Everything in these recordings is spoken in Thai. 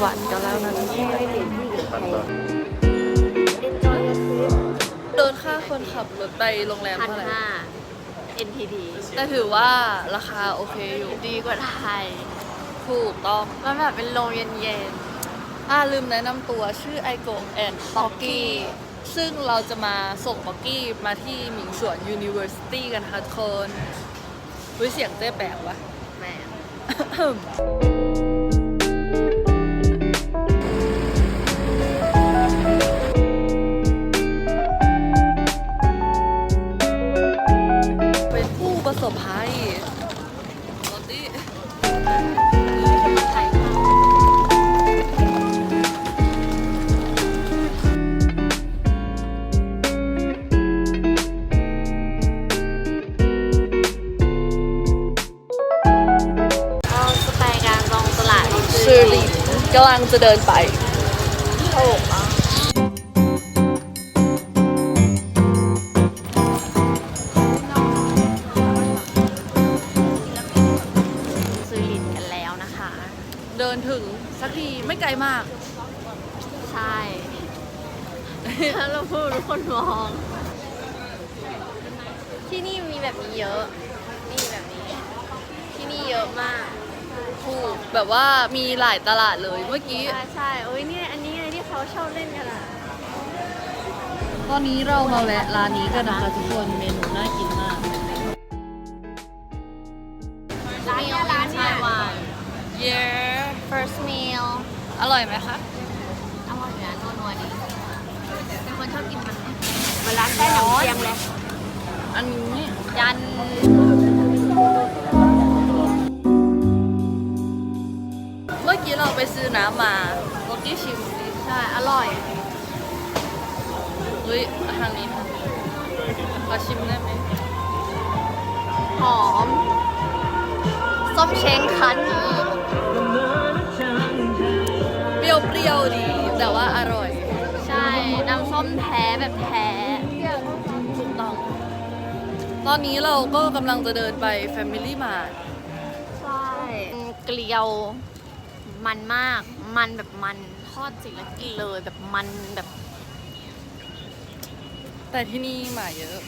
หวันกันแล้วนะทุกคน Enjoy your trip เดินค่าคนขับรถไปโรงแรมพันเท่าไหร่ห้า NTD แต่ถือว่าราคาโอเคอยู่ดีกว่าไทย ถูกต้องมันแบบเป็นโรงเย็นอ่าลืมแนะนำตัวชื่อไอโกะแอนด์ป๊อกกี้ ซึ่งเราจะมาส่งป๊อกกี้มาที่หมิงสวน University กันค่ะทุกคนเฮ้ยเสียงเจ๊แปลกวะๆแหม ชื่อลิกำลังจะเดินไปถูกอะซื้อลินกันแล้วนะคะ เดินถึงสักทีไม่ไกลมาก ใช่ถ้าเราพูดทุกคนมอง ที่นี่มีแบบนี้เยอะ นี่แบบนี้ ที่นี่เยอะมาก ถูกแบบว่ามีหลายตลาดเลยเมื่อกี้ใช่ใช่โอ้ยเนี่ยอันนี้ไงที่เขาชอบเล่นกันอะตอนนี้เรามาแวะร้านนี้กันนะคะทุกคนเมนูน่ากินมากร้านเนี่ยร้านเนี่ย เย้ first meal อร่อยไหมคะ อร่อยนะนัวนัวๆดีเป็นคนชอบกินมันเวลาได้หนังเชียงเลย อันนี้ยัน ไปซื้อน้ำมาเมื่อกี้ชิมสิใช่ อร่อย เฮ้ยทางนี้ทางนี้ขอชิมได้ไหมหอมส้มเช้งคั้นเปรี้ยวๆดี แต่ว่าอร่อย ใช่ น้ำส้มแท้แบบแท้ ถูกต้อง ตอนนี้เราก็กำลังจะเดินไป Family Mart ใช่ เกลียว มันมาก มันแบบมันทอดจิแล้วกินเลยแบบมันแบบแต่ที่นี่หมาเยอะ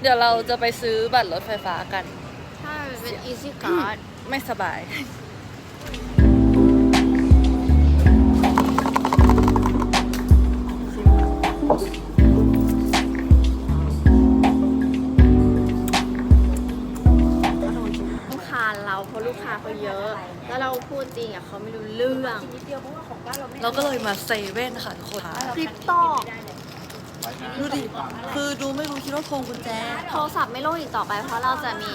เดี๋ยวเราจะไปซื้อบัตรรถไฟฟ้ากันใช่เป็น easy card ไม่สบาย เราก็เลยมาเซเว่นค่ะทุกคนคลิปต่อดูดิ คือดูไม่รู้คิดว่าพวงกุญแจ โทรศัพท์ไม่โล่อีกต่อไปเพราะเราจะมี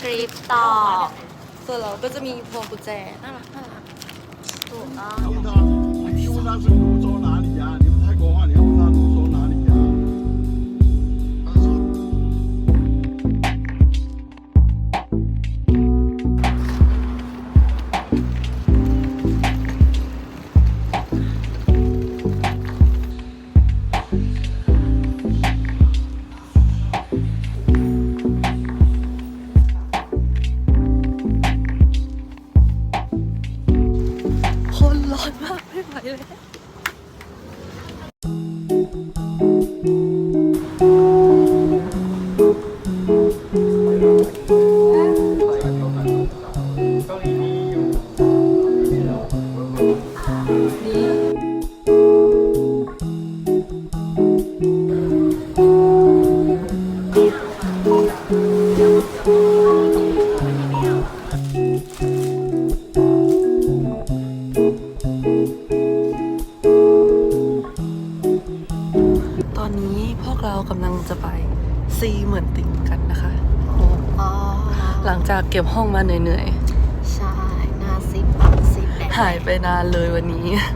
คลิปต่อส่วนเราก็จะมีพวงกุญแจน่ารักน่ารักถูกต้อง จากเก็บห้องมาเหนื่อยใช่หน้าซิปซิปแดงๆหายไปนานเลยวันนี้ใช่คน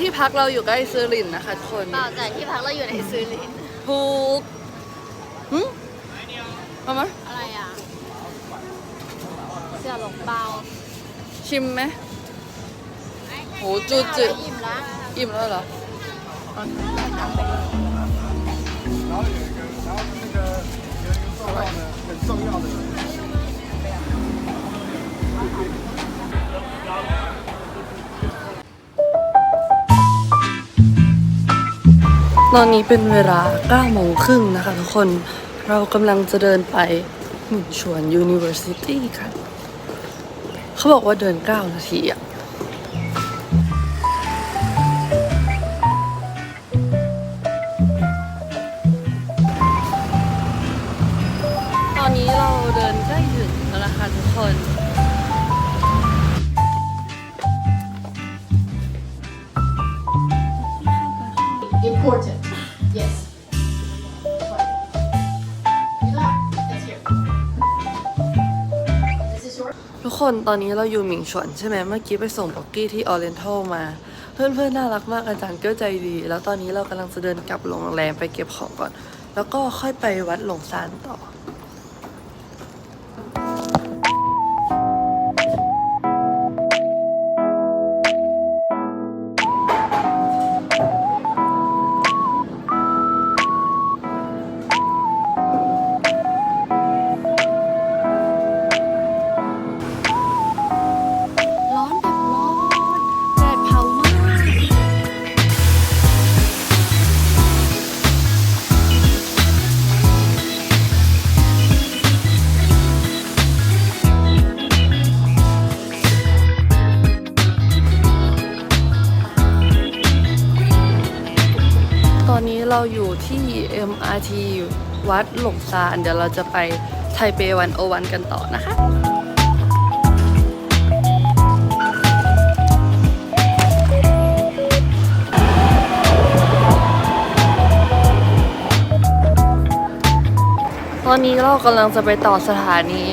ที่พักเราอยู่ใกล้ซื้อหลินนะคะทุกคน เปล่าแต่ที่พักเราอยู่ในซื้อลิน ถูกหึเอามา อะไรอ่ะ เสี่ยวหลงเปา ชิมไหมโหจูจื อิ่มละ อิ่มแล้วเหรอ 然后有一个，然后那个有一个重要的、很重要的。 ตอนนี้เป็นเวลา9โมงครึ่งนะคะทุกคน เรากำลังจะเดินไปหมิ่นชวน University ค่ะ เขาบอกว่าเดิน 9 นาทีอะ คนตอนนี้เราอยู่หมิงฉวนใช่ไหมเมื่อกี้ไปส่งบ็อกกี้ที่ออเรนทัลมาเพื่อนเพื่อนๆน่ารักมากอาจารย์ก็ใจดี แล้วตอนนี้เรากำลังจะเดินกลับโรงแรมไปเก็บของก่อน แล้วก็ค่อยไปวัดหลงซานต่อ MRT วัดหลงซานเดี๋ยวเราจะไปไทเปวันโอวันกันต่อนะคะตอนนี้เรากำลังจะไปต่อสถานี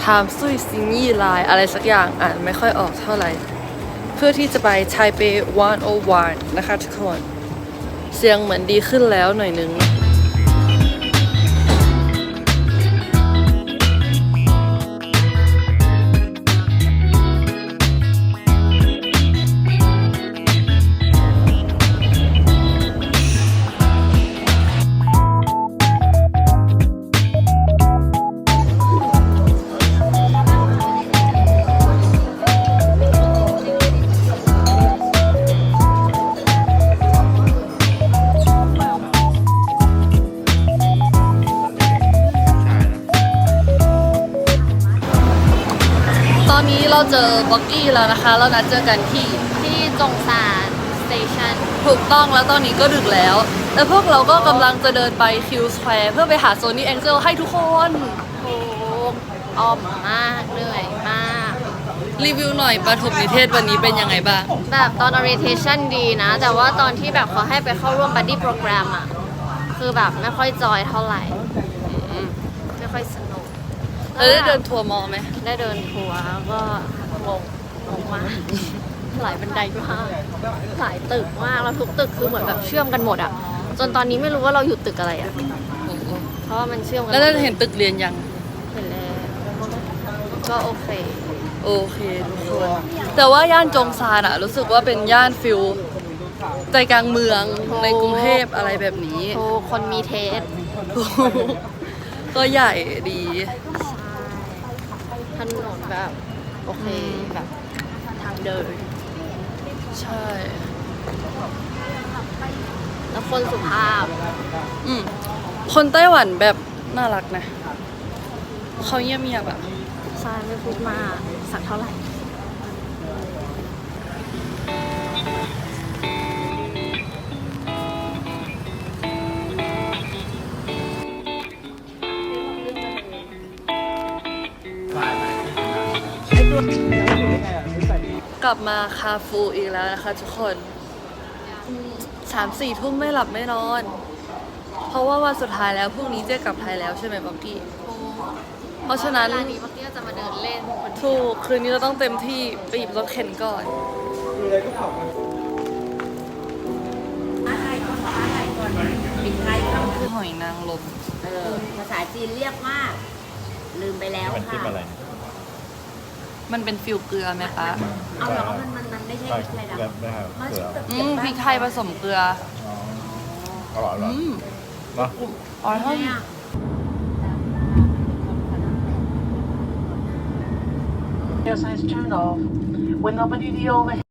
ไทม์ซุยซิงยี่ไลน์อะไรสักอย่างอ่านไม่ค่อยออกเท่าไหร่ เพื่อที่จะไปไทเป101นะคะทุกคน เสียงเหมือนดีขึ้นแล้วหน่อยนึง เราเจอบ็อกกี้แล้วนะคะ เรานัดเจอกันที่ที่จงซานสเตชันถูกต้องแล้วตอนนี้ก็ดึกแล้ว แต่พวกเราก็กำลังจะเดินไปคิวสแควร์เพื่อไปหาโซนี่แองเจิลให้ทุกคนถูกอ้อมมากเหนื่อยมาก รีวิวหน่อยปฐมนิเทศวันนี้เป็นยังไงบ้าง แบบตอน orientation ดีนะ แต่ว่าตอนที่แบบเขาให้ไปเข้าร่วม buddy program อะคือแบบไม่ค่อยจอยเท่าไหร่อืมไม่ค่อยสนุก แล้วได้เดินทัวร์มอไหมได้เดินทัวร์ก็งงงงมากหลายบันไดมากหลายตึกมากแล้วทุกตึกคือเหมือนแบบเชื่อมกันหมดอะ จนตอนนี้ไม่รู้ว่าเราอยู่ตึกอะไรอะเพราะว่ามันเชื่อมกันแล้วได้มดเห็นตึกเรียนยังเห็นแล้วก็โอเคโอเคทุกคนแต่ว่าย่านจงซานอะรู้สึกว่าเป็นย่านฟิลใจกลางเมืองในกรุงเทพอะไรแบบนี้โอ้คนมีเทสก็ใหญ่ดี ถนนแบบ โอเคอืมแบบทางเดิน ใช่ แล้วคนสุภาพ อืมคนไต้หวันแบบน่ารักนะ เขาเงียบเงียบๆอะใช่ไม่พูดมากสักเท่าไหร่ กลับมาคาฟูอีกแล้วนะคะทุกคนสามสี่ทุ่มไม่หลับไม่นอน เพราะว่าวันสุดท้ายแล้วพรุ่งนี้เจ๊กลับไทยแล้วใช่ไหมบ๊อบกี้เพราะฉะนั้นร้านนี้เมื่อกี้จะมาเดินเล่นคนเดียวถูกคืนนี้เราต้องเต็มที่ไปหยิบรถเข็นก่อนหอยนางรมเออภาษาจีนเรียกว่า ลืมไปแล้วมันจิ้มค่ะอะไร มันเป็นฟิลเกลือไหมคะเอาเหรอมันมันมันไม่ใช่ใช่อะไรเกลือนะไม่ครับมันเกลือแบบอืเก็บมบ้าพริกไทยผสมเกลืออ๋ออร่อยอร่อยอืมเนาะอร่อยเท่าไหร่ Your signs turned off. When nobody the overhead.